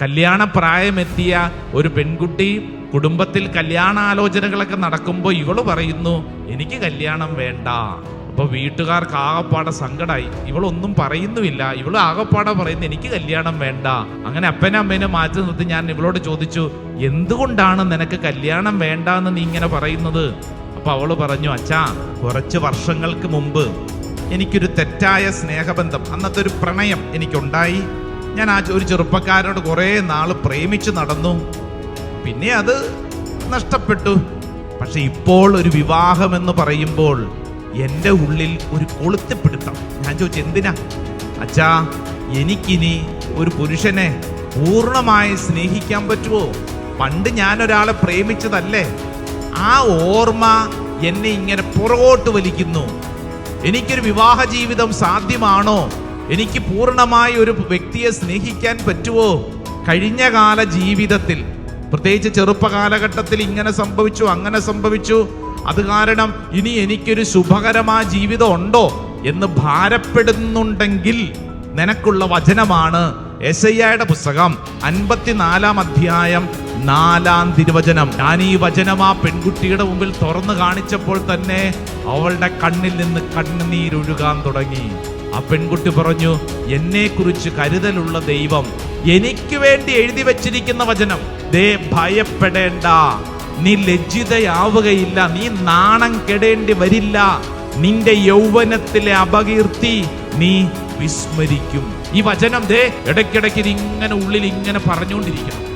കല്യാണ പ്രായമെത്തിയ ഒരു പെൺകുട്ടി കുടുംബത്തിൽ കല്യാണാലോചനകളൊക്കെ നടക്കുമ്പോൾ ഇവൾ പറയുന്നു എനിക്ക് കല്യാണം വേണ്ട. അപ്പൊ വീട്ടുകാർക്ക് ആകപ്പാടെ സങ്കടമായി ഇവളൊന്നും പറയുന്നുമില്ല. ഇവൾ ആകപ്പാടെ പറയുന്നു എനിക്ക് കല്യാണം വേണ്ട. അങ്ങനെ അപ്പനും അമ്മേനെ മാറ്റി നിർത്തി ഞാൻ ഇവളോട് ചോദിച്ചു എന്തുകൊണ്ടാണ് നിനക്ക് കല്യാണം വേണ്ട എന്ന് നീ ഇങ്ങനെ പറയുന്നത്? അപ്പൊ അവൾ പറഞ്ഞു അച്ഛാ കുറച്ച് വർഷങ്ങൾക്ക് മുമ്പ് എനിക്കൊരു തെറ്റായ സ്നേഹബന്ധം അന്നത്തെ ഒരു പ്രണയം എനിക്കുണ്ടായി. ഞാൻ ആ ഒരു ചെറുപ്പക്കാരനോട് കുറേ നാൾ പ്രേമിച്ച് നടന്നു. പിന്നെ അത് നഷ്ടപ്പെട്ടു. പക്ഷെ ഇപ്പോൾ ഒരു വിവാഹം എന്ന് പറയുമ്പോൾ എന്റെ ഉള്ളിൽ ഒരു കൊളുത്തിപ്പിടുത്തം. ഞാൻ ചോദിച്ചു എന്തിനാ? അച്ഛാ എനിക്കിനി ഒരു പുരുഷനെ പൂർണമായി സ്നേഹിക്കാൻ പറ്റുമോ? പണ്ട് ഞാൻ ഒരാളെ പ്രേമിച്ചതല്ലേ? ആ ഓർമ്മ എന്നെ ഇങ്ങനെ പുറകോട്ട് വലിക്കുന്നു. എനിക്കൊരു വിവാഹ ജീവിതം സാധ്യമാണോ? എനിക്ക് പൂർണമായി ഒരു വ്യക്തിയെ സ്നേഹിക്കാൻ പറ്റുമോ കഴിഞ്ഞ കാല ജീവിതത്തിൽ പ്രത്യേകിച്ച് ചെറുപ്പ കാലഘട്ടത്തിൽ ഇങ്ങനെ സംഭവിച്ചു അങ്ങനെ സംഭവിച്ചു. അത് കാരണം ഇനി എനിക്കൊരു ശുഭകരമായ ജീവിതം ഉണ്ടോ എന്ന് ഭാരപ്പെടുന്നുണ്ടെങ്കിൽ നിനക്കുള്ള വചനമാണ് എസയ്യയുടെ പുസ്തകം അൻപത്തിനാലാം അധ്യായം നാലാം തിരുവചനം. ഞാൻ ഈ വചനം ആ പെൺകുട്ടിയുടെ മുമ്പിൽ തുറന്നു കാണിച്ചപ്പോൾ തന്നെ അവളുടെ കണ്ണിൽ നിന്ന് കണ്ണുനീരൊഴുകാൻ തുടങ്ങി. ആ പെൺകുട്ടി പറഞ്ഞു എന്നെ കുറിച്ച് കരുതലുള്ള ദൈവം എനിക്ക് വേണ്ടി എഴുതി വച്ചിരിക്കുന്ന വചനം. ദേ ഭയപ്പെടേണ്ട. നീ ലജ്ജിതയാവുകയില്ല. നീ നാണം കെടേണ്ടി വരില്ല. നിന്റെ യൗവനത്തിലെ അപകീർത്തി നീ വിസ്മരിക്കും. ഈ വചനം ദേ ഇടയ്ക്കിടയ്ക്ക് ഇങ്ങനെ ഉള്ളിൽ ഇങ്ങനെ പറഞ്ഞുകൊണ്ടിരിക്കണം.